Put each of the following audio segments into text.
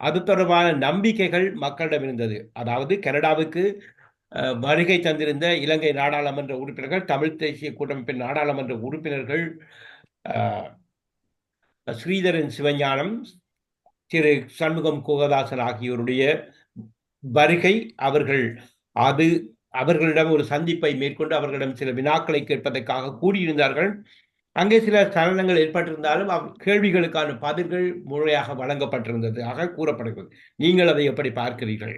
அது தொடர்பான நம்பிக்கைகள் மக்களிடம் இருந்தது. அதாவது கனடாவுக்கு வருகை தந்திருந்த இலங்கை நாடாளுமன்ற உறுப்பினர்கள் தமிழ் தேசிய கூட்டமைப்பின் நாடாளுமன்ற உறுப்பினர்கள் ஸ்ரீதரன் சிவஞானம் திரு சண்முகம் குகதாசன் ஆகியோருடைய வருகை அவர்கள் அது அவர்களிடம் ஒரு சந்திப்பை மேற்கொண்டு அவர்களிடம் சில வினாக்களை கேட்பதற்காக கூடியிருந்தார்கள். அங்கே சில சலனங்கள் ஏற்பட்டிருந்தாலும் கேள்விகளுக்கான பதில்கள் முறையாக வழங்கப்பட்டிருந்தது ஆக கூறப்படுகிறது. நீங்கள் அதை எப்படி பார்க்கிறீர்கள்?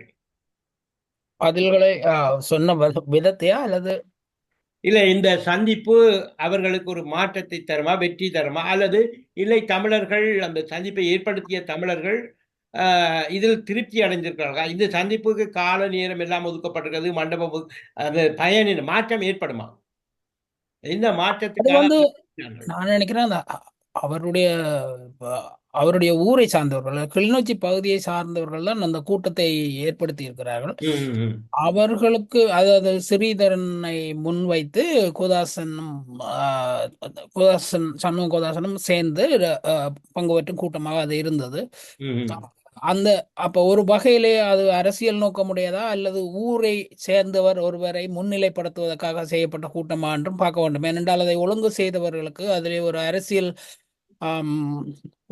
பதில்களை சொன்ன விதத்தையா அல்லது? இல்லை இந்த சந்திப்பு அவர்களுக்கு ஒரு மாற்றத்தை தருமா வெற்றி தருமா? அல்லது இல்லை தமிழர்கள் அந்த சந்திப்பை ஏற்படுத்திய தமிழர்கள் இதில் திருப்தி அடைஞ்சிருக்கிறார்கள் இந்த சந்திப்புக்கு கால நேரம் எல்லாம் ஒதுக்கப்பட்டிருக்கிறது மண்டபம் அந்த பயனின் மாற்றம் ஏற்படுமா? இந்த மாற்றத்துக்கு வந்து நான் நினைக்கிறேன் அவருடைய அவருடைய ஊரை சார்ந்தவர்கள் கிளிநொச்சி பகுதியை சார்ந்தவர்கள் தான் அந்த கூட்டத்தை ஏற்படுத்தி இருக்கிறார்கள். அவர்களுக்கு அதாவது ஸ்ரீதரனை முன்வைத்து குதாசனும் குதாசன் சண்முக குதாசனும் சேர்ந்து பங்கு பெற்றும் கூட்டமாக அது இருந்தது. அந்த அப்ப ஒரு வகையிலே அது அரசியல் நோக்கமுடையதா அல்லது ஊரை சேர்ந்தவர் ஒருவரை முன்னிலைப்படுத்துவதற்காக செய்யப்பட்ட கூட்டமா என்றும் பார்க்க வேண்டும். ஏனென்றால் அதை ஒழுங்கு செய்தவர்களுக்கு அதிலே ஒரு அரசியல்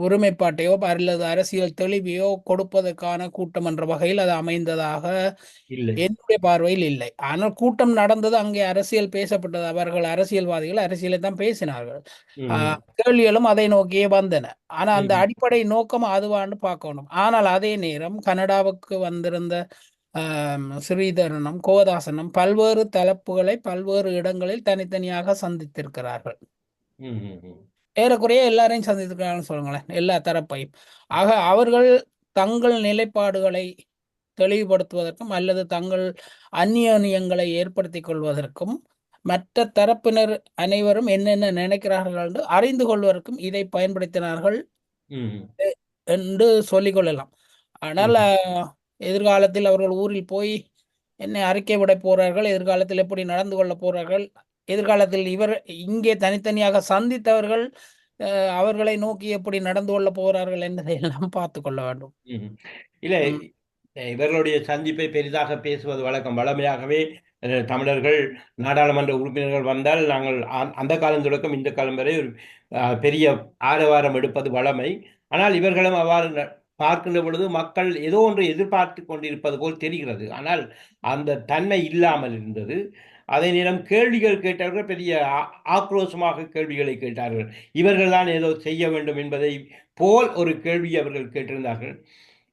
ஒருமைப்பாட்டையோ அல்லது அரசியல் தெளிவையோ கொடுப்பதற்கான கூட்டம் என்ற வகையில் அது அமைந்ததாக என்னுடைய பார்வையில் இல்லை. ஆனால் கூட்டம் நடந்தது அங்கே அரசியல் பேசப்பட்டது. அவர்கள் அரசியல்வாதிகள் அரசியலை தான் பேசினார்கள். கேள்விகளும் அதை நோக்கியே வந்தன. ஆனா அந்த அடிப்படை நோக்கம் அதுவான்னு பார்க்கணும். ஆனால் அதே நேரம் கனடாவுக்கு வந்திருந்த ஸ்ரீதரனும் கோதாசனும் பல்வேறு தலைப்புகளை பல்வேறு இடங்களில் தனித்தனியாக சந்தித்திருக்கிறார்கள். ஏறக்குறைய எல்லாரையும் சந்தித்திருக்கிறாங்கன்னு சொல்லுங்களேன். எல்லா தரப்பையும். ஆக அவர்கள் தங்கள் நிலைப்பாடுகளை தெளிவுபடுத்துவதற்கும் அல்லது தங்கள் அந்நியோன்யங்களை ஏற்படுத்தி கொள்வதற்கும் மற்ற தரப்பினர் அனைவரும் என்னென்ன நினைக்கிறார்கள் என்று அறிந்து கொள்வதற்கும் இதை பயன்படுத்தினார்கள் என்று சொல்லிக்கொள்ளலாம் ஆனால் எதிர்காலத்தில் அவர்கள் ஊரில் போய் என்னை அறிக்கை விட போறார்கள் எதிர்காலத்தில் எப்படி நடந்து கொள்ள போறார்கள் எதிர்காலத்தில் இவர் இங்கே தனித்தனியாக சந்தித்தவர்கள் அவர்களை நோக்கி எப்படி நடந்து கொள்ள போகிறார்கள் என்பதை எல்லாம் பார்த்து கொள்ள வேண்டும். இல்லை இவர்களுடைய சந்திப்பை பெரிதாக பேசுவது வழக்கம். வளமையாகவே தமிழர்கள் நாடாளுமன்ற உறுப்பினர்கள் வந்தால் நாங்கள் அந்த காலம் தொடக்கம் இந்த காலம் வரை ஒரு பெரிய ஆரவாரம் எடுப்பது வளமை. ஆனால் இவர்களும் அவ்வாறு பார்க்கின்ற பொழுது மக்கள் ஏதோ ஒன்று எதிர்பார்த்து கொண்டிருப்பது போல் தெரிகிறது. ஆனால் அந்த தன்மை இல்லாமல் இருந்தது. அதே நேரம் கேள்விகள் கேட்டவர்கள் பெரிய ஆக்ரோஷமாக கேள்விகளை கேட்டார்கள். இவர்கள் தான் ஏதோ செய்ய வேண்டும் என்பதை போல் ஒரு கேள்வி அவர்கள் கேட்டிருந்தார்கள்.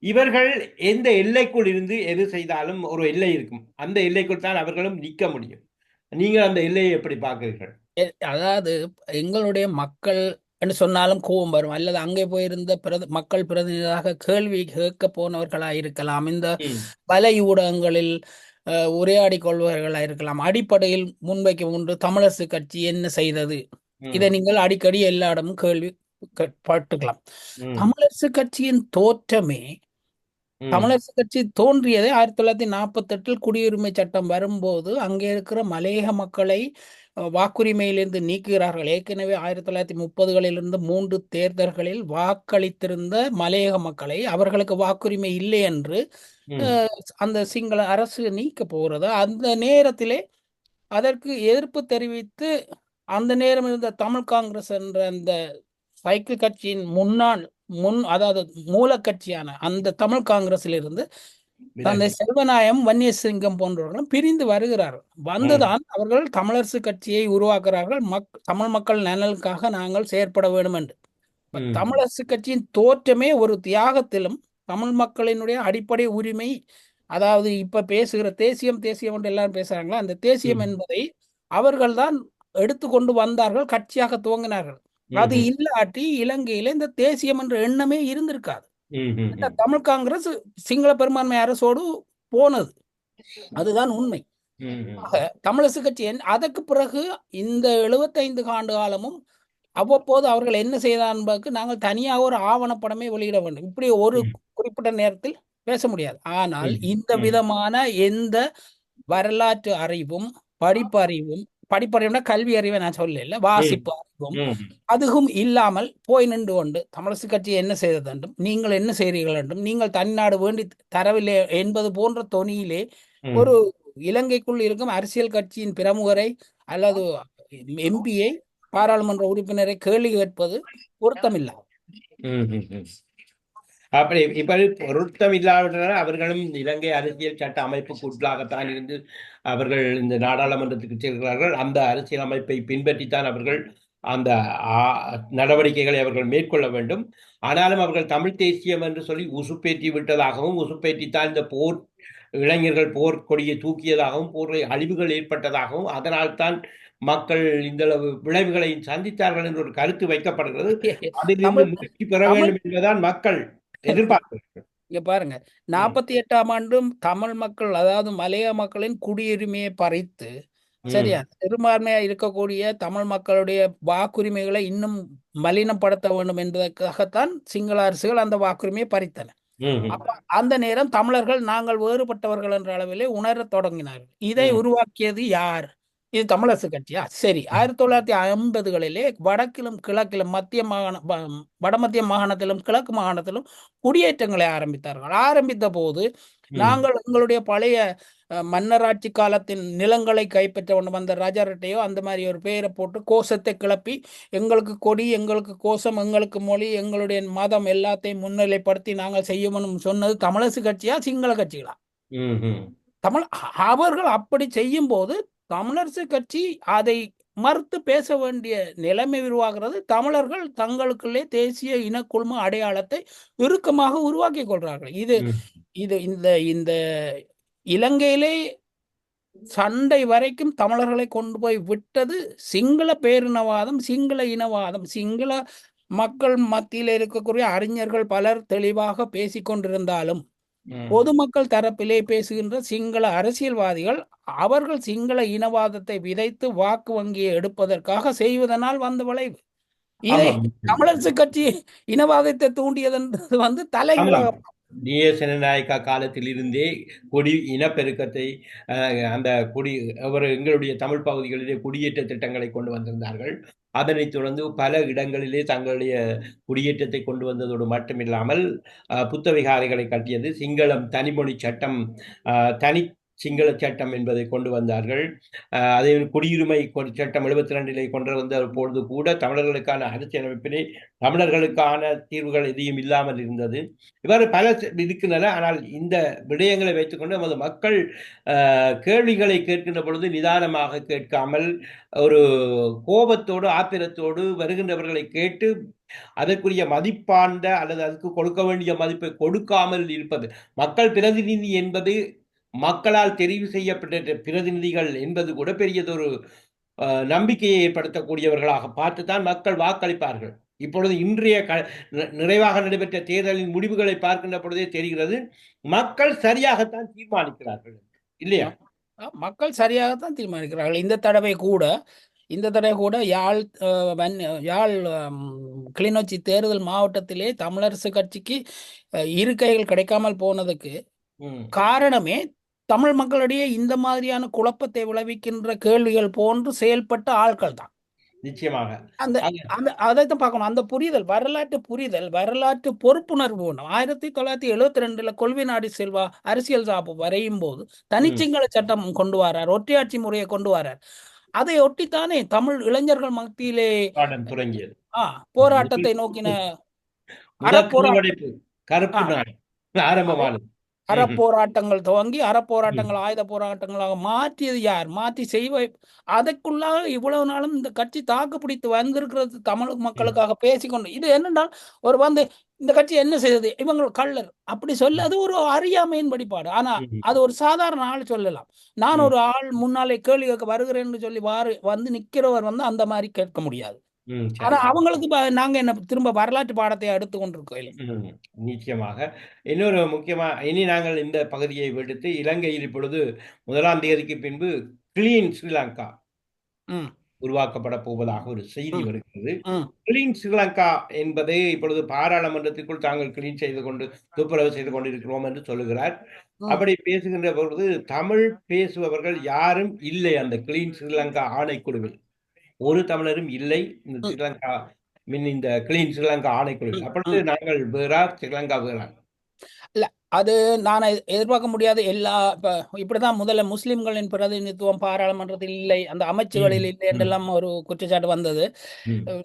இவர்கள் எந்த எல்லைக்குள் இருந்து எது செய்தாலும் ஒரு எல்லை இருக்கும். அந்த எல்லைக்குள் தான் அவர்களும் நிற்க முடியும். நீங்கள் அந்த எல்லையை எப்படி பார்க்கிறீர்கள்? அதாவது எங்களுடைய மக்கள் என்று சொன்னாலும் கோபம் வரும். அல்லது அங்கே போயிருந்த பிரத மக்கள் பிரதிநிதியாக கேள்வி கேட்க போனவர்களாக இருக்கலாம் இந்த வலை ஊடகங்களில் உரையாடி கொள்வர்களாக இருக்கலாம். அடிப்படையில் முன்வைக்க ஒன்று தமிழரசு கட்சி என்ன செய்தது? இதை நீங்கள் அடிக்கடி எல்லா இடமும் கேள்வி பட்டுக்கலாம். தமிழரசு கட்சியின் தோற்றமே தமிழரசு கட்சி தோன்றியதே ஆயிரத்தி தொள்ளாயிரத்தி நாற்பத்தி எட்டில் குடியுரிமை சட்டம் வரும்போது அங்கே இருக்கிற மலையக மக்களை வாக்குரிமையிலிருந்து நீக்குகிறார்கள். ஏற்கனவே ஆயிரத்தி தொள்ளாயிரத்தி முப்பதுகளிலிருந்து மூன்று தேர்தல்களில் வாக்களித்திருந்த மலையக மக்களை அவர்களுக்கு வாக்குரிமை இல்லை என்று அந்த சிங்கள அரசு நீக்க போகிறது. அந்த நேரத்திலே அதற்கு எதிர்ப்பு தெரிவித்து அந்த நேரம் இருந்த தமிழ் காங்கிரஸ் என்ற அந்த சைக்கிள் கட்சியின் முன்னாள் முன் அதாவது மூல கட்சியான அந்த தமிழ் காங்கிரஸில் இருந்து தந்தை செல்வநாயம் வன்னியசிங்கம் போன்றவர்களும் பிரிந்து வருகிறார்கள். வந்துதான் அவர்கள் தமிழரசு கட்சியை உருவாக்குறார்கள் மக் தமிழ் மக்கள் நலனுக்காக நாங்கள் செயற்பட வேண்டும் என்று தமிழரசு கட்சியின் தோற்றமே ஒரு தியாகத்திலும் தமிழ் மக்களினுடைய அடிப்படை உரிமை அதாவது இப்ப பேசுகிற தேசியம் தேசியம் என்று எல்லாரும் பேசுறாங்களா? அந்த தேசியம் என்பதை அவர்கள் தான் எடுத்துக்கொண்டு வந்தார்கள் கட்சியாக துவங்கினார்கள். அது இல்லாட்டி இலங்கையில இந்த தேசியம் என்ற எண்ணமே இருந்திருக்காது. தமிழ் காங்கிரஸ் சிங்கள பெரும்பான்மை அரசோடு போனது. அதுதான் உண்மை. தமிழரசு கட்சி அதற்கு பிறகு இந்த எழுபத்தைந்து ஆண்டு காலமும் அவ்வப்போது அவர்கள் என்ன செய்தார் என்பதற்கு நாங்கள் தனியாக ஒரு ஆவணப்படமே வெளியிட வேண்டும். இப்படி ஒரு குறிப்பிட்ட நேரத்தில் பேச முடியாது. ஆனால் இந்த விதமான எந்த வரலாற்று அறிவும் படிப்பு அறிவும் படிப்பறிவுனா கல்வி அறிவை நான் சொல்லல வாசிப்பு அறிவும். அதுவும் இல்லாமல் போய் நின்று கொண்டு தமிழரசு கட்சி என்ன செய்தது என்றும் நீங்கள் என்ன செய்கிறீர்கள் என்றும் நீங்கள் தனிநாடு வேண்டி தரவில்லை என்பது போன்ற தொனியிலே ஒரு இலங்கைக்குள் இருக்கும் அரசியல் கட்சியின் பிரமுகரை அல்லது எம்பியை பாராளுமன்ற உறுப்பினரை கேள்வி கேட்பது பொருத்தமில்லை. அப்படி இப்ப பொருத்தம் இல்லாவிட்டால் அவர்களும் இலங்கை அரசியல் சட்ட அமைப்புக்கு உட்படாகத்தான் இருந்து அவர்கள் இந்த நாடாளுமன்றத்துக்கு செல்கிறார்கள். அந்த அரசியல் அமைப்பை பின்பற்றித்தான் அவர்கள் அந்த நடவடிக்கைகளை அவர்கள் மேற்கொள்ள வேண்டும். ஆனாலும் அவர்கள் தமிழ் தேசியம் என்று சொல்லி உசுப்பேற்றி விட்டதாகவும் உசுப்பேற்றித்தான் இந்த போர் இளைஞர்கள் போர் கொடியை தூக்கியதாகவும் போர் அழிவுகள் ஏற்பட்டதாகவும் அதனால்தான் மக்கள் இந்த அளவு விளைவுகளை சந்தித்தார்கள் என்ற ஒரு கருத்து வைக்கப்படுகிறது. அதிலிருந்து பெற வேண்டும் என்பதுதான் மக்கள். எதிர்பார்க்கிறார்கள் இங்க பாருங்க. நாற்பத்தி எட்டாம் ஆண்டும் தமிழ் மக்கள் அதாவது மலைய மக்களின் குடியுரிமையை பறித்து சரியா? பெரும்பான்மையா இருக்கக்கூடிய தமிழ் மக்களுடைய வாக்குரிமைகளை இன்னும் மலினப்படுத்த வேண்டும் என்பதற்காகத்தான் சிங்கள அரசுகள் அந்த வாக்குரிமையை பறித்தன. அப்ப அந்த நேரம் தமிழர்கள் நாங்கள் வேறுபட்டவர்கள் என்ற அளவிலே உணரத் தொடங்கினார்கள். இதை உருவாக்கியது யார்? இது தமிழரசு கட்சியா? சரி. ஆயிரத்தி தொள்ளாயிரத்தி ஐம்பதுகளிலே வடக்கிலும் கிழக்கிலும் மத்திய மாகாண வடமத்திய மாகாணத்திலும் கிழக்கு மாகாணத்திலும் குடியேற்றங்களை ஆரம்பித்தார்கள். ஆரம்பித்த போது நாங்கள் எங்களுடைய பழைய மன்னராட்சி காலத்தின் நிலங்களை கைப்பற்ற வேண்டும் அந்த ராஜாரட்டையோ அந்த மாதிரி ஒரு பெயரை போட்டு கோஷத்தை கிளப்பி எங்களுக்கு கொடி எங்களுக்கு கோஷம் எங்களுக்கு மொழி எங்களுடைய மதம் எல்லாத்தையும் முன்னிலைப்படுத்தி நாங்கள் செய்யணும்னு சொன்னது தமிழரசு கட்சியா சிங்கள கட்சிகளா. தமிழ் அவர்கள் அப்படி செய்யும் போது தமிழரசு கட்சி அதை மறுத்து பேச வேண்டிய நிலைமை உருவாகிறது. தமிழர்கள் தங்களுக்குள்ளே தேசிய இனக்குழும அடையாளத்தை இறுக்கமாக உருவாக்கிக் கொள்றார்கள் இது இது இந்த இந்த இலங்கையிலே சண்டை வரைக்கும் தமிழர்களை கொண்டு போய் விட்டது சிங்கள பேரினவாதம் சிங்கள இனவாதம். சிங்கள மக்கள் மத்தியில் இருக்கக்கூடிய அறிஞர்கள் பலர் தெளிவாக பேசிக் கொண்டிருந்தாலும் ம். பொதுமக்கள் தரப்பிலே பேசுகின்ற சிங்கள அரசியல்வாதிகள் அவர்கள் சிங்கள இனவாதத்தை விதைத்து வாக்கு வங்கியை எடுப்பதற்காக செய்வதனால் வந்த விளைவு. இதை தமிழரசு கட்சி இனவாதத்தை தூண்டியதென்றது வந்து தலைகீழாக டிஏ ஜனநாயகா காலத்தில் இருந்தே கொடி இனப்பெருக்கத்தை அந்த குடி அவர் எங்களுடைய தமிழ் பகுதிகளிலே குடியேற்ற திட்டங்களை கொண்டு வந்திருந்தார்கள். அதனைத் தொடர்ந்து பல இடங்களிலே தங்களுடைய குடியேற்றத்தை கொண்டு வந்ததோடு மட்டுமில்லாமல் அஹ், புத்த கட்டியது சிங்களம் தனிமொழி சட்டம் தனி சிங்கள சட்டம் என்பதை கொண்டு வந்தார்கள். அதே குடியுரிமை சட்டம் எழுபத்தி ரெண்டிலே கொண்டு வந்த பொழுது கூட தமிழர்களுக்கான அரசியலமைப்பிலே தமிழர்களுக்கான தீர்வுகள் எதையும் இல்லாமல் இருந்தது. இவ்வாறு பல இருக்கின்றன. ஆனால் இந்த விடயங்களை வைத்துக்கொண்டு நமது மக்கள் கேள்விகளை கேட்கின்ற பொழுது நிதானமாக கேட்காமல் ஒரு கோபத்தோடு ஆத்திரத்தோடு வருகின்றவர்களை கேட்டு அதற்குரிய மதிப்பாண்ட அல்லது அதுக்கு கொடுக்க வேண்டிய மதிப்பை கொடுக்காமல் இருப்பது. மக்கள் பிரதிநிதி என்பது மக்களால் தெரிவு செய்யப்பட்ட பிரதிநிதிகள் என்பது கூட பெரியதொரு நம்பிக்கையை ஏற்படுத்தக்கூடியவர்களாக பார்த்துத்தான் மக்கள் வாக்களிப்பார்கள். இப்பொழுது இன்றைய க நிறைவாக நடைபெற்ற தேர்தலின் முடிவுகளை பார்க்கின்ற பொழுதே தெரிகிறது மக்கள் சரியாகத்தான் தீர்மானிக்கிறார்கள் இல்லையா? மக்கள் சரியாகத்தான் தீர்மானிக்கிறார்கள். இந்த தடவை கூட இந்த தடவை கூட யாழ் வன் யாழ் கிளிநொச்சி தேர்தல் மாவட்டத்திலே தமிழரசு கட்சிக்கு இருக்கைகள் கிடைக்காமல் போனதுக்கு காரணமே தமிழ் மக்களிடையே இந்த மாதிரியான குழப்பத்தை விளைவிக்கின்ற கேள்விகள் போன்று செயல்பட்ட ஆட்கள் தான். நிச்சயமாக. அந்த அது அந்த அதைத்தான் பார்க்கணும். அந்த புரிதல் வரலாற்று புரிதல் வரலாற்று பொறுப்புணர்வு வேணும் ஆயிரத்தி தொள்ளாயிரத்தி எழுவத்தி ரெண்டுல கொள்வி நாடி செல்வா அரசியல் சாப்பு வரையும் போது தனிச்சிங்கள சட்டம் கொண்டு வரார் ஒற்றையாட்சி முறையை கொண்டு வரார். அதை ஒட்டித்தானே தமிழ் இளைஞர்கள் மத்தியிலே பாடம் தொடங்கியது ஆ போராட்டத்தை நோக்கின கருப்பு ஆரம்பமானது அறப்போராட்டங்கள் துவங்கி அறப்போராட்டங்கள் ஆயுத போராட்டங்களாக மாற்றியது யார்? மாற்றி செய்வ அதற்குள்ளாக இவ்வளவு நாளும் இந்த கட்சி தாக்கு பிடித்து வந்திருக்கிறது தமிழ் மக்களுக்காக பேசிக்கொண்டு. இது என்னென்றால் ஒரு வந்து இந்த கட்சி என்ன செய்தது? இவங்க கள்ளர். அப்படி சொல்ல அது ஒரு அறியாமையின் படிப்பாடு. ஆனா அது ஒரு சாதாரண ஆள் சொல்லலாம். நான் ஒரு ஆள் முன்னாலே கேள்வி கேட்க வருகிறேன்னு சொல்லி வாரு வந்து நிக்கிறவர் வந்து அந்த மாதிரி கேட்க முடியாது. ஆனா அவங்களுக்கு நாங்க என்ன திரும்ப வரலாற்று பாடத்தை எடுத்து கொண்டிருக்கோம் நிச்சயமாக. இன்னொரு முக்கியமா இனி நாங்கள் இந்த பகுதியை விடுத்து இலங்கையில் இப்பொழுது முதலாம் தேதிக்கு பின்பு கிளீன் ஸ்ரீலங்கா உருவாக்கப்பட போவதாக ஒரு செய்தி வருகிறது. கிளீன் ஸ்ரீலங்கா என்பது இப்பொழுது பாராளுமன்றத்திற்குள் தாங்கள் கிளீன் செய்து கொண்டு துப்புரவு செய்து கொண்டிருக்கிறோம் என்று சொல்லுகிறார். அப்படி பேசுகின்ற பொழுது தமிழ் பேசுபவர்கள் யாரும் இல்லை அந்த கிளீன் ஸ்ரீலங்கா ஆணைக்குழுவில். ஒரு தமிழரும் இல்லை. இந்த ஸ்ரீலங்கா மின் இந்த கிளீன் ஸ்ரீலங்கா ஆணைக்குழுவில். ம், அப்பொழுது. நாங்கள் வேறா ஸ்ரீலங்கா வேறா. இல்ல அது நான் எதிர்பார்க்க முடியாத எல்லா இப்ப இப்படிதான் முதல்ல முஸ்லிம்களின் பிரதிநிதித்துவம் பாராளுமன்றத்தில் இல்லை அந்த அமைச்சுகளில் இல்லை என்றெல்லாம் ஒரு குற்றச்சாட்டு வந்தது.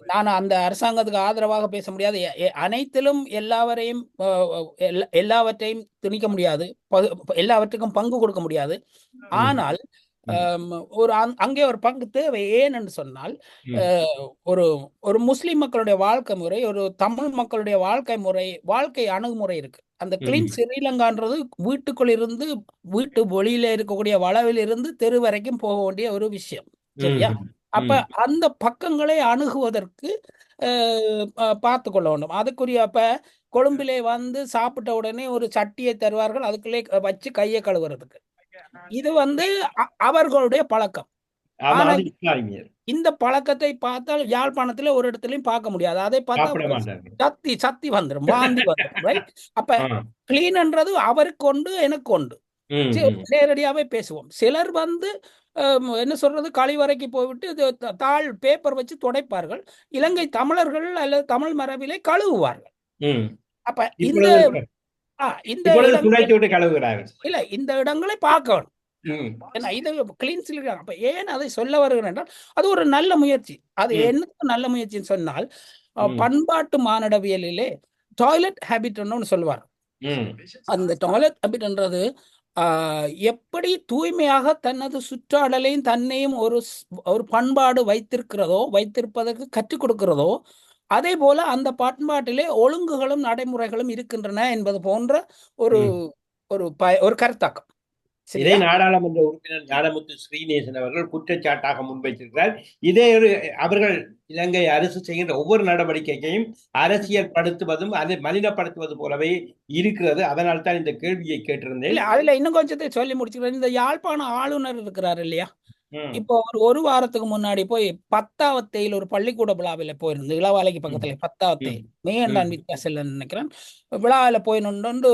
நான் அந்த அரசாங்கத்துக்கு ஆதரவாக பேச முடியாது. அனைத்திலும் எல்லாவரையும் எல்லாவற்றையும் திணிக்க முடியாது. எல்லாவற்றுக்கும் பங்கு கொடுக்க முடியாது. ஆனால் ஒரு அங்- அங்கே ஒரு பங்கு தேவை. ஏன்னு சொன்னால் ஒரு ஒரு முஸ்லிம் மக்களுடைய வாழ்க்கை முறை ஒரு தமிழ் மக்களுடைய வாழ்க்கை முறை வாழ்க்கை அணுகுமுறை இருக்கு. அந்த கிளீன் ஸ்ரீலங்கான்றது வீட்டுக்குள் இருந்து வீட்டு வெளியில இருக்கக்கூடிய வளவில் இருந்து தெரு வரைக்கும் போக வேண்டிய ஒரு விஷயம். சரியா? அப்ப அந்த பக்கங்களை அணுகுவதற்கு பார்த்து கொள்ள வேண்டும். அதுக்குரிய அப்ப கொழும்பிலே வந்து சாப்பிட்ட உடனே ஒரு சட்டியை தருவார்கள். அதுக்குள்ளே வச்சு கையை கழுவுறதுக்கு. இது வந்து அவர்களுடைய பழக்கம். இந்த பழக்கத்தை பார்த்தால் யாழ்ப்பாணத்துல ஒரு இடத்துலயும் பார்க்க முடியாது. அதை பார்த்தா சத்தி சத்தி வந்துடும் வாந்தி வந்துடும் ரைட் அப்ப கிளீன்ன்றது அவருக்கு உண்டு எனக்கு ம், நேரடியாவே பேசுவோம். சிலர் வந்து என்ன சொல்றது கழிவறைக்கு போய்விட்டு தாள் பேப்பர் வச்சு துடைப்பார்கள். இலங்கை தமிழர்கள் அல்லது தமிழ் மரபிலே கழுவுவார்கள். அப்ப இந்த இந்த துடைத்து விட்டு இல்ல இந்த இடங்களை பார்க்க வேணும் ம், ஏன்னா இது கிளீன் சொல்லிருக்காங்க அப்ப ஏன் அதை சொல்ல வருகிறேன் என்றால் அது ஒரு நல்ல முயற்சி. அது என்ன நல்ல முயற்சின்னு சொன்னால் பண்பாட்டு மானிடவியலிலே டாய்லெட் ஹேபிட்னு ஒன்று சொல்லுவார் ம், அந்த டாய்லெட் ஹேபிட்ன்றது ஆஹ், எப்படி தூய்மையாக தனது சுற்றாடலையும் தன்னையும் ஒரு ஒரு பண்பாடு வைத்திருக்கிறதோ வைத்திருப்பதற்கு கற்றுக் கொடுக்கிறதோ அதே போல அந்த பண்பாட்டிலே ஒழுங்குகளும் நடைமுறைகளும் இருக்கின்றன என்பது போன்ற ஒரு. ஒரு ப ஒரு கருத்தாக்கம். இதை நாடாளுமன்ற உறுப்பினர் ஞானமுத்து ஸ்ரீநேசன் அவர்கள் குற்றச்சாட்டாக முன்வைத்திருக்கிறார். இதே ஒரு அவர்கள் இலங்கை அரசு செய்கின்ற ஒவ்வொரு நடவடிக்கையையும் அரசியல் படுத்துவதும் அதை மலினப்படுத்துவது போலவே இருக்கிறது. அதனால் தான் இந்த கேள்வியை கேட்டிருந்தேன். அதுல இன்னும் கொஞ்சத்தை சொல்லி முடிச்சுக்கிறேன். இந்த யாழ்ப்பாண ஆளுநர் இருக்கிறார் இல்லையா? இப்போ ஒரு ஒரு வாரத்துக்கு முன்னாடி போய் பத்தாவத்தையில் ஒரு பள்ளிக்கூட விழாவில் போயிருந்து இளவாலைக்கு பக்கத்துல பத்தாவத்தையில் ம், மேகண்டான் ம், வித்தியாசம் நினைக்கிறேன். விழாவில் போய் நின்று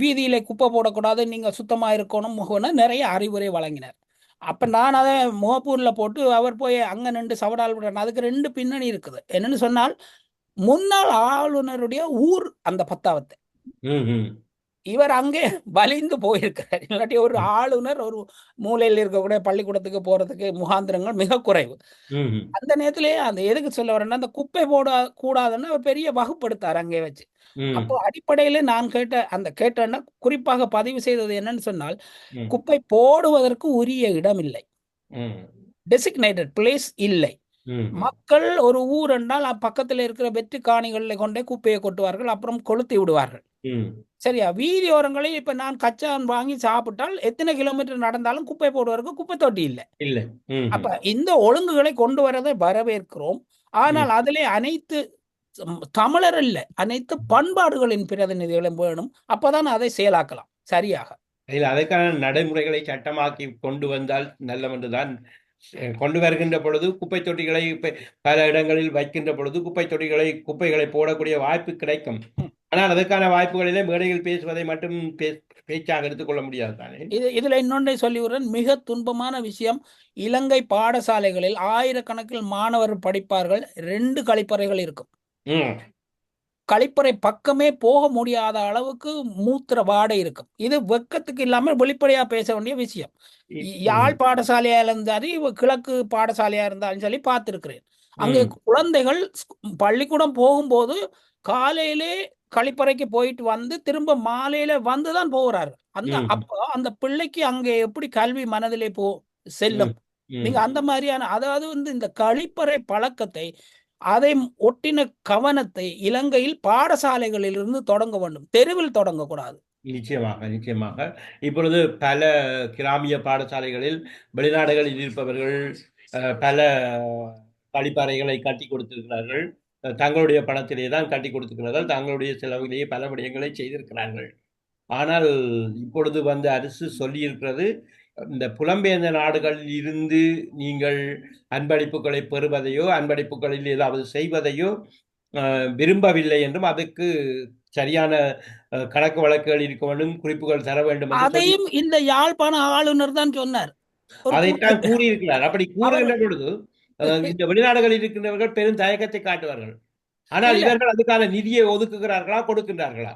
வீதியில குப்பை போடக்கூடாது நீங்க சுத்தமா இருக்கணும் நிறைய அறிவுரை வழங்கினார். அப்ப நான் அதை முகப்பூர்ல போட்டு அவர் போய் அங்க நின்று சவடால் விடுறேன் அதுக்கு ரெண்டு பின்னணி இருக்குது. என்னன்னு சொன்னால் முன்னாள் ஆளுநருடைய ஊர் அந்த பத்தாவத்தை இவர் அங்கே வலிந்து போயிருக்கிறார். இல்லாட்டி ஒரு ஆளுநர் ஒரு மூலையில் இருக்கக்கூடிய பள்ளிக்கூடத்துக்கு போறதுக்கு முகாந்திரங்கள் மிக குறைவு. அந்த நேரத்திலே அந்த எதுக்கு சொல்ல வரேன்னா அந்த குப்பை போட கூடாதுன்னு அவர் பெரிய வகுப்படுத்தார் அங்கே வச்சு. அப்போ அடிப்படையில நான் கேட்ட அந்த கேட்டேன்னா குறிப்பாக பதிவு செய்தது என்னன்னு சொன்னால் குப்பை போடுவதற்கு உரிய இடம் இல்லை டெசிக்னேட்டட் பிளேஸ் இல்லை. மக்கள் ஒரு ஊர் என்றால் பக்கத்தில் இருக்கிற வெற்றி காணிகளில் கொண்டே குப்பையை கொட்டுவார்கள் அப்புறம் கொளுத்தி விடுவார்கள். சரியா? வீதியோரங்களில் இப்ப நான் கச்சான் வாங்கி சாப்பிட்டால் எத்தனை கிலோமீட்டர் நடந்தாலும் குப்பை போடுவதற்கு குப்பை தொட்டி இல்லை. இல்லை. அப்ப இந்த ஒழுங்குகளை கொண்டு வரதை வரவேற்கிறோம். ஆனால் அதிலே அனைத்து தம்- தமிழர் இல்ல அனைத்து பண்பாடுகளின் பிரதிநிதிகளும் வேணும். அப்பதான் அதை செயலாக்கலாம். சரியாக. இதில் அதற்கான நடைமுறைகளை சட்டமாக்கி கொண்டு வந்தால் நல்லவென்றுதான் கொண்டு வருகின்ற பொழுது குப்பை தொட்டிகளை பல இடங்களில் வைக்கின்ற பொழுது குப்பை தொட்டிகளை குப்பைகளை போடக்கூடிய வாய்ப்பு கிடைக்கும். ஆனால் அதற்கான வாய்ப்புகளிலே மேடையில் பேசுவதை மட்டும் பேச்சாக எடுத்துக்கொள்ள முடியாது தானே? இது இதுல இன்னொன்றை சொல்லிவிடுறேன். மிக துன்பமான விஷயம் இலங்கை பாடசாலைகளில் ஆயிரக்கணக்கில் மாணவர் படிப்பார்கள். ரெண்டு கழிப்பறைகள் இருக்கும். கழிப்பறை பக்கமே போக முடியாத அளவுக்கு மூத்திர வாடை இருக்கும். இது வெக்கத்துக்கு இல்லாம வெளிப்படையா பேச வேண்டிய விஷயம். யாழ் பாடசாலையா இருந்தாலும் கிழக்கு பாடசாலையா இருந்தாலும் சொல்லி பார்த்திருக்கிறேன். அங்கே குழந்தைகள் பள்ளிக்கூடம் போகும்போது காலையிலே கழிப்பறைக்கு போயிட்டு வந்து திரும்ப மாலையில வந்துதான் போகிறார்கள் அந்த அப்போ அந்த பிள்ளைக்கு அங்கே எப்படி கல்வி மனதிலே போ செல்லும்? நீங்க அந்த மாதிரியான அதாவது வந்து இந்த கழிப்பறை பழக்கத்தை அதை ஒட்டின கவனத்தை இலங்கையில் பாடசாலைகளிலிருந்து தொடங்க வேண்டும். தெருவில் தொடங்கக்கூடாது. நிச்சயமாக நிச்சயமாக. இப்பொழுது பல கிராமிய பாடசாலைகளில் வெளிநாடுகளில் இருப்பவர்கள் பல கழிப்பறைகளை கட்டி கொடுத்திருக்கிறார்கள். தங்களுடைய பணத்திலே தான் கட்டி கொடுத்திருக்கிறார்கள் தங்களுடைய செலவிலேயே பல விடயங்களை செய்திருக்கிறார்கள். ஆனால் இப்பொழுது வந்து அரசு சொல்லியிருக்கிறது இந்த புலம்பெயர்ந்த நாடுகளில் இருந்து நீங்கள் அன்பளிப்புகளை பெறுவதையோ அன்பளிப்புகளில் ஏதாவது செய்வதையோ விரும்பவில்லை என்றும் அதுக்கு சரியான கணக்கு வழக்குகள் இருக்க வேண்டும் குறிப்புகள் தர வேண்டும் அதையும் இந்த யாழ்ப்பாண ஆளுநர் தான் சொன்னார். அதைத்தான் கூறியிருக்கிறார். அப்படி கூறுகின்ற பொழுது அஹ், இந்த வெளிநாடுகளில் இருக்கின்றவர்கள் பெரும் தயக்கத்தை காட்டுவார்கள். ஆனால் இவர்கள் அதுக்கான நிதியை ஒதுக்குகிறார்களா கொடுக்கின்றார்களா?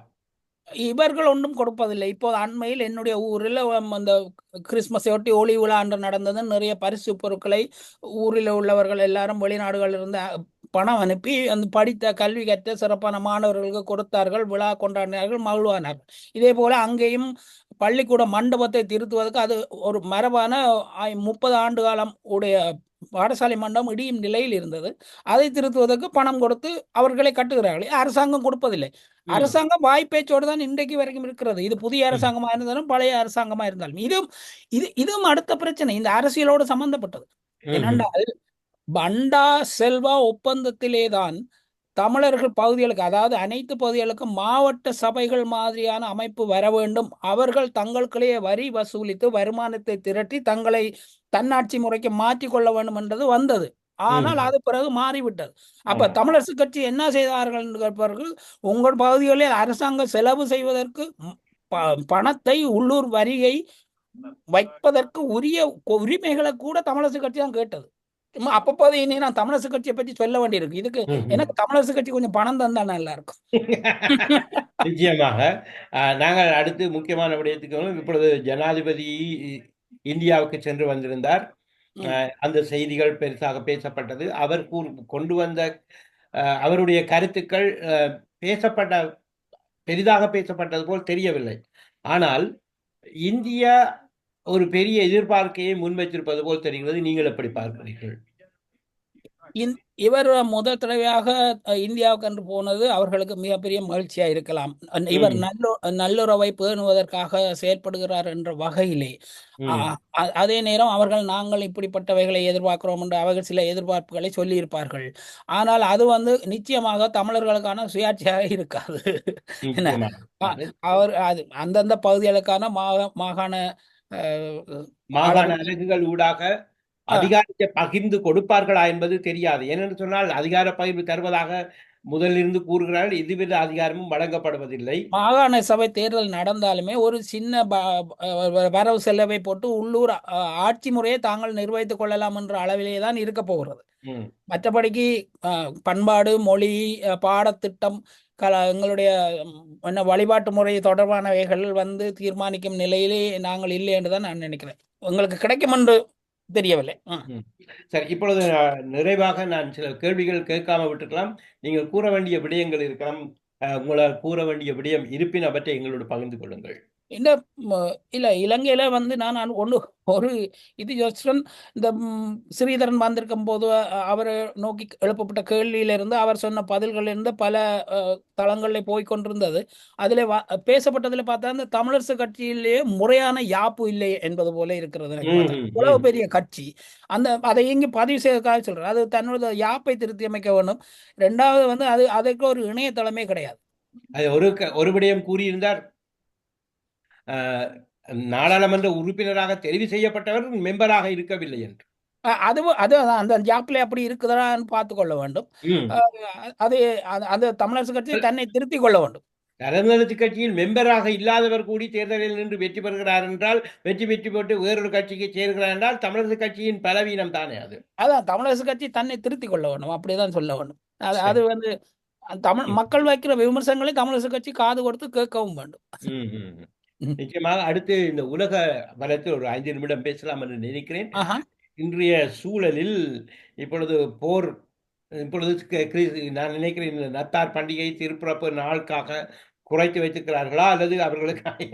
இவர்கள் ஒன்றும் கொடுப்பதில்லை. இப்போது அண்மையில் என்னுடைய ஊரில் அந்த கிறிஸ்மஸை ஒட்டி ஒளி விழா அன்று நடந்தது. நிறைய பரிசு பொருட்களை ஊரில் உள்ளவர்கள் எல்லாரும் வெளிநாடுகளில் இருந்து பணம் அனுப்பி அந்த படித்த கல்வி கற்ற சிறப்பான மாணவர்களுக்கு கொடுத்தார்கள். விழா கொண்டாடினார்கள் மகிழ்வானார்கள். இதே போல அங்கேயும் பள்ளிக்கூட மண்டபத்தை திருத்துவதற்கு அது ஒரு மரபான முப்பது ஆண்டு காலம் உடைய பாடசாலை மண்டபம் இடியும் நிலையில் இருந்தது. அதை திருத்துவதற்கு பணம் கொடுத்து அவர்களை கட்டுகிறார்கள். அரசாங்கம் கொடுப்பதில்லை. அரசாங்கம் வாய்ப்பேச்சோடு தான் இன்றைக்கு வரைக்கும் இருக்கிறது. இது புதிய அரசாங்கமா இருந்தாலும் பழைய அரசாங்கமா இருந்தாலும். இதுவும் இது இதுவும் அடுத்த பிரச்சனை. இந்த அரசியலோடு சம்பந்தப்பட்டது. என்னென்றால் பண்டா செல்வா ஒப்பந்தத்திலே தான் தமிழர்கள் பகுதிகளுக்கு அதாவது அனைத்து பகுதிகளுக்கும் மாவட்ட சபைகள் மாதிரியான அமைப்பு வர வேண்டும். அவர்கள் தங்களுக்குள்ளேயே வரி வசூலித்து வருமானத்தை திரட்டி தங்களை தன்னாட்சி முறைக்கு மாற்றிக் கொள்ள வேண்டும் என்றது வந்தது. ஆனால் அது பிறகு மாறிவிட்டது. அப்ப தமிழரசு கட்சி என்ன செய்தார்கள் என்று கேட்பார்கள் உங்கள் பகுதிகளில் அரசாங்கம் செலவு செய்வதற்கு பணத்தை உள்ளூர் வரியை வைப்பதற்கு உரிய உரிமைகளை கூட தமிழரசு கட்சி தான் கேட்டது. அப்பப்போது இனி நான் தமிழரசு கட்சியை பற்றி சொல்ல வேண்டியிருக்கு. இதுக்கு. எனக்கு தமிழரசு கட்சி கொஞ்சம் பணம் தந்தா நல்லா இருக்கும். நிச்சயமாக. நாங்கள் அடுத்து முக்கியமான விடயத்துக்கு. இப்பொழுது ஜனாதிபதி இந்தியாவுக்கு சென்று வந்திருந்தார். அந்த செய்திகள் பெருசாக பேசப்பட்டது. அவர் கொண்டு வந்த அவருடைய கருத்துக்கள் பேசப்பட்ட பெரிதாக பேசப்பட்டது போல் தெரியவில்லை. ஆனால் இந்தியா ஒரு பெரிய எதிர்பார்க்கையை முன்வைத்திருப்பது போல் தெரிகிறது. நீங்கள் எப்படி பார்க்கிறீர்கள்? இவர் முதல் தடவையாக இந்தியாவுக்கு என்று போனது அவர்களுக்கு மிகப்பெரிய மகிழ்ச்சியா இருக்கலாம். இவர் நல்ல நல்லுறவை பேணுவதற்காக செயல்படுகிறார் என்ற வகையிலே. அதே நேரம் அவர்கள் நாங்கள் இப்படிப்பட்டவைகளை எதிர்பார்க்கிறோம் என்று அவர்கள் சில எதிர்பார்ப்புகளை சொல்லியிருப்பார்கள். ஆனால் அது வந்து நிச்சயமாக தமிழர்களுக்கான சுயாட்சியாக இருக்காது. அவர் அது அந்தந்த பகுதிகளுக்கான மாக மாகாண மாகாண அலகுகள் ஊடாக அதிகாரத்தை பகிர்ந்து கொடுப்பார்களா என்பது தெரியாது. ஏனென்று சொன்னால் அதிகார பகிர்வு தருவதாக முதலிருந்து கூறுகிறார்கள். இதுவித அதிகாரமும் வழங்கப்படுவதில்லை. மாகாண சபை தேர்தல் நடந்தாலுமே ஒரு சின்ன வரவு செலவை போட்டு உள்ளூர் ஆட்சி முறையை தாங்கள் நிர்வகித்துக் கொள்ளலாம் என்ற அளவிலே தான் இருக்க போகிறது. மற்றபடிக்கு பண்பாடு மொழி பாடத்திட்டம் கல எங்களுடைய என்ன வழிபாட்டு முறை தொடர்பானவைகள் வந்து தீர்மானிக்கும் நிலையிலே நாங்கள் இல்லை என்று தான் நான் நினைக்கிறேன். உங்களுக்கு கிடைக்கும் என்று தெரியவில்லை. சரி இப்பொழுது நிறைவாக நான் சில கேள்விகள் கேட்காம விட்டுக்கலாம். நீங்கள் கூற வேண்டிய விடயங்கள் இருக்கலாம். உங்களால் கூற வேண்டிய விடயம் இருப்பின் அவற்றை எங்களோடு பகிர்ந்து கொள்ளுங்கள். இந்த ம, இல்ல இலங்கையில வந்து நான் ஒன்று ஒரு இது யோசிச்சேன் இந்த ஸ்ரீதரன் வந்திருக்கும் போது அவர் நோக்கி எழுப்பப்பட்ட கேள்வியிலிருந்து அவர் சொன்ன பதில்களிலிருந்து பல தளங்களில் போய் கொண்டிருந்தது. அதில் பேசப்பட்டதில் பார்த்தா இந்த தமிழரசு கட்சியிலேயே முறையான யாப்பு இல்லை என்பது போல இருக்கிறது இவ்வளவு. பெரிய கட்சி. அந்த அதை இங்கு பதிவு செய்வதற்காக சொல்றேன் அது தன்னோட யாப்பை திருத்தி அமைக்க வேண்டும். ரெண்டாவது வந்து அது அதற்கு ஒரு இணையதளமே கிடையாது. அது ஒரு க- ஒரு விடயம் கூறியிருந்தார். நாடாளுமன்ற உறுப்பினராக தெரிவு செய்யப்பட்டவர் மெம்பராக இருக்கவில்லை என்று. அது அது அந்த ஜாப்ல அப்படி இருக்குதான்னு பார்த்து கொள்ள வேண்டும். அது அது- தமிழரசு கட்சி தன்னை திருத்திக் கொள்ள வேண்டும். அரசியல் கட்சியில் மெம்பராக இல்லாதவர் கூடி தேர்தலில் நின்று வெற்றி பெறுகிறார் என்றால் வெற்றி பெற்றி போட்டு வேறொரு கட்சிக்கு சேர்கிறார் என்றால் தமிழரசு கட்சியின் பலவீனம் தானே அது? அதான் தமிழரசு கட்சி தன்னை திருத்திக் கொள்ள வேண்டும் அப்படிதான் சொல்ல வேண்டும். அது அது வந்து தமிழ் மக்கள் வைக்கிற விமர்சனங்களை தமிழரசு கட்சி காது கொடுத்து கேட்கவும் வேண்டும். நிச்சயமாக அடுத்து இந்த உலக வலத்தில் ஒரு ஐந்து நிமிடம் பேசலாம் என்று நினைக்கிறேன். இன்றைய சூழலில் இப்பொழுது போர் இப்பொழுது நான் நினைக்கிறேன் இந்த நத்தார் பண்டிகை திருப்பிறப்பு நாளுக்காக குறைத்து வைத்திருக்கிறார்களா? அல்லது அவர்களுக்கு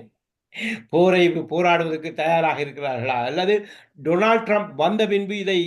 போரை போராடுவதற்கு தயாராக இருக்கிறார்களா? அல்லது டொனால்ட் ட்ரம்ப் வந்த பின்பு இதை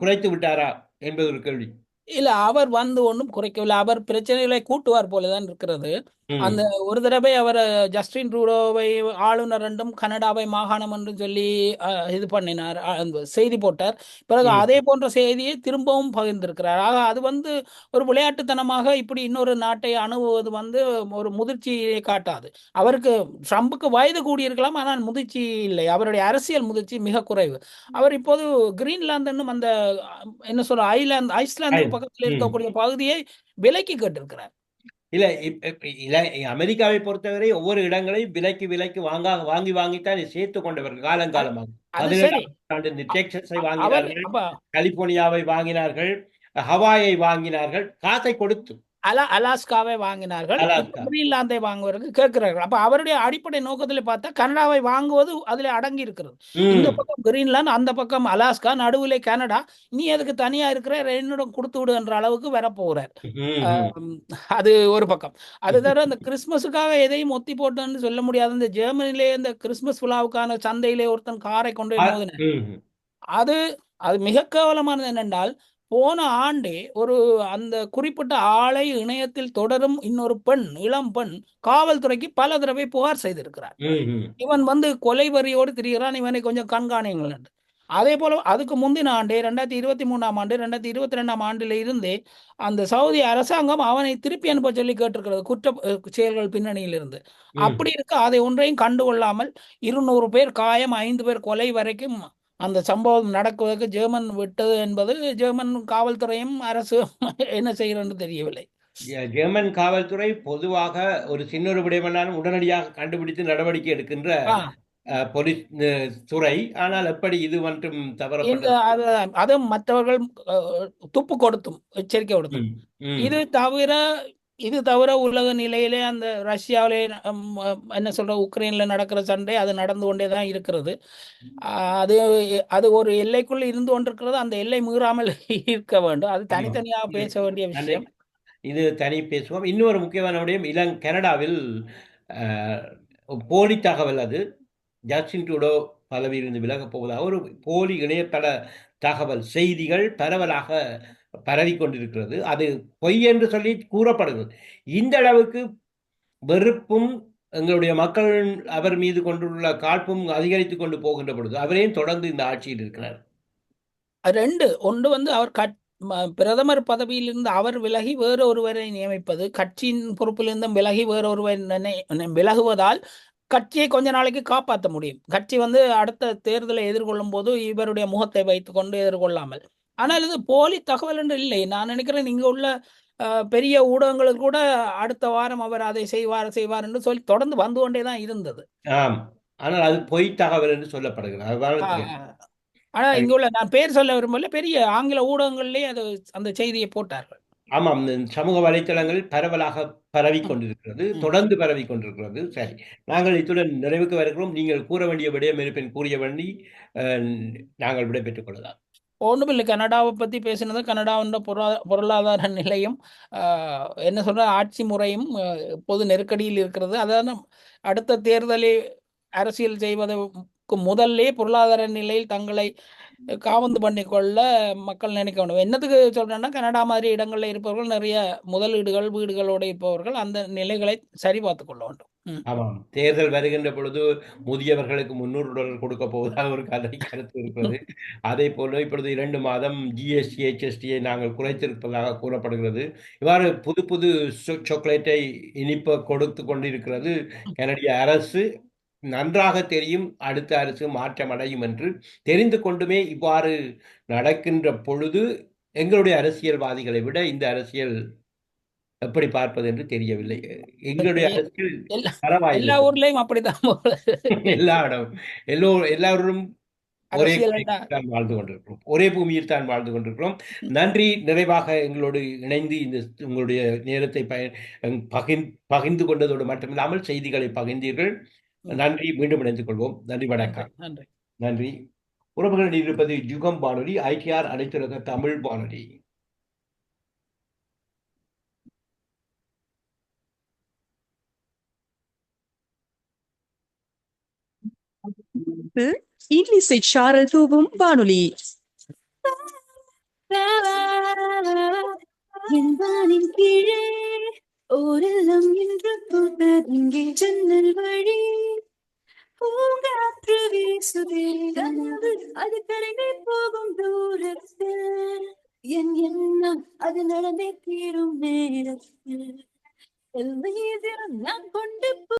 குறைத்து விட்டாரா என்பது ஒரு கேள்வி. இல்ல அவர் வந்து ஒன்றும் குறைக்கவில்லை. அவர் பிரச்சனைகளை கூட்டுவார் போலதான் இருக்கிறது. அந்த ஒரு தடவை அவர் ஜஸ்டின் ட்ரூடோவை ஆளுநர் என்றும் கனடாவை மாகாணம் என்று சொல்லி இது பண்ணினார். செய்தி போட்டார். பிறகு அதே போன்ற செய்தியை திரும்பவும் பகிர்ந்திருக்கிறார். ஆக அது வந்து ஒரு விளையாட்டுத்தனமாக இப்படி இன்னொரு நாட்டை அணுகுவது வந்து ஒரு முதிர்ச்சியை காட்டாது. அவருக்கு ட்ரம்புக்கு வயது கூடியிருக்கலாம் ஆனால் முதிர்ச்சி இல்லை. அவருடைய அரசியல் முதிர்ச்சி மிக குறைவு. அவர் இப்போது கிரீன்லாந்து என்னும் அந்த என்ன சொல்ற ஐலாந்து ஐஸ்லாந்துக்கு ஐ- பக்கத்தில் இருக்கக்கூடிய பகுதியை விலைக்கு கேட்டிருக்கிறார். இல்ல இல்ல அமெரிக்காவை பொறுத்தவரை ஒவ்வொரு இடங்களையும் விலைக்கு விலைக்கு வாங்க வாங்கி வாங்கித்தான் சேர்த்து கொண்டவர்கள் காலங்காலமாக. கலிபோர்னியாவை வாங்கினார்கள் ஹவாயை வாங்கினார்கள் காசை கொடுத்து. அலா அலாஸ்காவை வாங்கினார்கள். கிரீன்லாந்தை வாங்குவதற்கு கேட்கிறார்கள். அப்ப அவருடைய அடிப்படை நோக்கத்தில் பார்த்தா கனடாவை வாங்குவது அதில் அடங்கி இருக்கிறது இந்த பக்கம் கிரீன்லாந்து அந்த பக்கம் அலாஸ்கா நடுவில் கனடா. நீ எதுக்கு தனியா இருக்கிற? என்னிடம் கொடுத்து விடு என்ற அளவுக்கு வரப்போகிறார். அது ஒரு பக்கம். அது தவிர இந்த கிறிஸ்மஸுக்காக எதையும் ஒத்தி போட்டோன்னு சொல்ல முடியாது. இந்த ஜெர்மனிலே இந்த கிறிஸ்மஸ் விழாவுக்கான சந்தையிலே ஒருத்தன் காரை கொண்டு போய் அ- மோதினான் ம். அது அது மிக கேவலமானது என்னென்றால் போன ஆண்டே ஒரு அந்த குறிப்பிட்ட ஆளை இணையத்தில் தொடரும் இன்னொரு பெண் இளம் பெண் காவல்துறைக்கு பல தடவை புகார் செய்திருக்கிறார். இவன் வந்து கொலை வரியோடு திரிகிறான் இவனை கொஞ்சம் கண்காணியுங்கள் என்று. அதே போல அதுக்கு முந்தின ஆண்டு ரெண்டாயிரத்தி இருபத்தி மூணாம் ஆண்டு ரெண்டாயிரத்தி இருபத்தி ரெண்டாம் ஆண்டில் இருந்தே அந்த சவுதி அரசாங்கம் அவனை திருப்பி அனுப்ப சொல்லி கேட்டிருக்கிறது குற்ற செயல்கள் பின்னணியில் இருந்து அப்படி இருக்க அதை ஒன்றையும் கண்டுகொள்ளாமல் இருநூறு பேர் காயம் ஐந்து பேர் கொலை வரைக்கும் அந்த சம்பவம் நடக்குவதற்கு ஜெர்மன் விட்டது என்பது ஜெர்மன் காவல்துறையும் அரசு என்ன செய்கிறன்னு தெரியவில்லை ஜெர்மன் காவல்துறை பொதுவாக ஒரு சின்ன ஒரு உடனடியாக கண்டுபிடித்து நடவடிக்கை எடுக்கின்ற போலீஸ் துறை ஆனால் எப்படி இது மட்டும் இந்த தவறப்பட்டது அது மற்றவர்கள் துப்பு கொடுத்தும் எச்சரிக்கை கொடுத்தும் இது தவிர இது தவிர உலக நிலையிலே அந்த ரஷ்யாவிலே என்ன சொல்ற உக்ரைன்ல நடக்கிற சண்டை அது நடந்து கொண்டே தான் இருக்கிறது. அது அது ஒரு எல்லைக்குள் இருந்து கொண்டிருக்கிறது. அந்த எல்லை மீறாமல் இருக்க வேண்டும். அது தனித்தனியாக பேச வேண்டிய விஷயம். இது தனி பேசுவோம். இன்னொரு முக்கியமான விடயம் இளங் கனடாவில் போலி தகவல் அது. ஜஸ்டின் ட்ரூடோ பதவியிலிருந்து விலகப் போவதாக ஒரு போலி இணையதள தகவல். செய்திகள் பரவலாக பரவி கொண்டிருக்கிறது அது பொய் என்று சொல்லி கூறப்படுகிறது. இந்த அளவுக்கு வெறுப்பும் எங்களுடைய மக்கள் அவர் மீது கொண்டுள்ள காழ்ப்பும் அதிகரித்து கொண்டு போகின்ற பொழுது அவரையும் தொடர்ந்து இந்த ஆட்சியில் இருக்கிறார். ரெண்டு ஒன்று வந்து அவர் கட் பிரதமர் பதவியிலிருந்து அவர் விலகி வேறு ஒருவரை நியமிப்பது கட்சியின் பொறுப்பிலிருந்தும் விலகி வேறு ஒருவர் விலகுவதால் கட்சியை கொஞ்ச நாளைக்கு காப்பாற்ற முடியும். கட்சி வந்து அடுத்த தேர்தலை எதிர்கொள்ளும் போது இவருடைய முகத்தை வைத்துக்கொண்டு எதிர்கொள்ளாமல். ஆனால் இது போலி தகவல் என்று இல்லை. நான் நினைக்கிறேன் இங்க உள்ள பெரிய ஊடகங்களுக்கு கூட அடுத்த வாரம் அவர் அதை செய்வார் செய்வார் என்று சொல்லி தொடர்ந்து வந்து கொண்டே தான் இருந்தது. ஆம். ஆனால் அது பொய் தகவல் என்று சொல்லப்படுகிறது. ஆனா இங்க உள்ள நான் பேர் சொல்ல விரும்பல பெரிய ஆங்கில ஊடகங்கள்லயே அது அந்த செய்தியை போட்டார்கள். ஆமாம். சமூக வலைத்தளங்கள் பரவலாக பரவி கொண்டிருக்கிறது. தொடர்ந்து பரவி கொண்டிருக்கிறது. சரி. நாங்கள் இத்துடன் நிறைவுக்கு வருகிறோம். நீங்கள் கூற வேண்டிய விடயம் இருப்பின் கூறிய வேண்டி அஹ், நாங்கள் விடைபெற்றுக் கொள்ளலாம். ஒன்றும் இல்லை. கனடாவை பற்றி பேசினது கனடாவின் பொருளா பொருளாதார நிலையும் என்ன சொல்ற ஆட்சி முறையும் பொது நெருக்கடியில் இருக்கிறது. அதான் அடுத்த தேர்தலில் அரசியல் செய்வதற்கு முதல்லே பொருளாதார நிலையில் தங்களை காவந்து பண்ணிக்கொள்ள மக்கள் நினைக்க வேண்டும். என்னத்துக்கு சொல்றேன்னா கனடா மாதிரி இடங்களில் இருப்பவர்கள் நிறைய முதலீடுகள் வீடுகளோடு இருப்பவர்கள் அந்த நிலைகளை சரி பார்த்து கொள்ள வேண்டும். ஆமாம். தேர்தல் வருகின்ற பொழுது முதியவர்களுக்கு முன்னூறு டாலர் கொடுக்க போவதாக ஒரு கதை கருத்து இருக்கிறது. அதே போல இப்பொழுது இரண்டு மாதம் ஜிஎஸ்டி ஹெச்எஸ்டியை நாங்கள் குறைத்திருப்பதாக கூறப்படுகிறது. இவ்வாறு புது புது சாக்லேட்டை இனிப்ப கொடுத்து கொண்டிருக்கிறது. கனடிய அரசு நன்றாக தெரியும் அடுத்த அரசு மாற்றம் அடையும் என்று தெரிந்து கொண்டுமே இவ்வாறு நடக்கின்ற பொழுது எங்களுடைய அரசியல்வாதிகளை விட இந்த அரசியல் எப்படி பார்ப்பது என்று தெரியவில்லை. எங்களுடைய எல்லா ஊர்லயும் அப்படித்தான் எல்லா இடம் எல்லோ எல்லாரும் ஒரே தான் வாழ்ந்து கொண்டிருக்கிறோம். ஒரே பூமியில் தான் வாழ்ந்து கொண்டிருக்கிறோம். நன்றி. நிறைவாக எங்களோடு இணைந்து இந்த உங்களுடைய நேரத்தை பய- பகிர்ந்து பகிர்ந்து கொண்டதோடு மட்டுமில்லாமல் செய்திகளை பகிர்ந்தீர்கள். நன்றி. மீண்டும் இணைந்து கொள்வோம். நன்றி. நன்றி வணக்கம். நன்றி. நன்றி. உறவுகளில் இருப்பது யுகம் வானொலி ஐடிஆர் அனைத்துலக தமிழ் வானொலி. இன்னிசை சாரல் தூவும் வானொலி. என் வானின் கீழே ஓரெல்லாம் இங்கே ஜன்னல் வழி. பூங்காற்று வீசுதே. கனவு அது கரைந்தே போகும் தூரத்தில் என் எண்ணம் அது நடந்தே தீரும் நேரத்தில் எல்லை நான் கொண்டு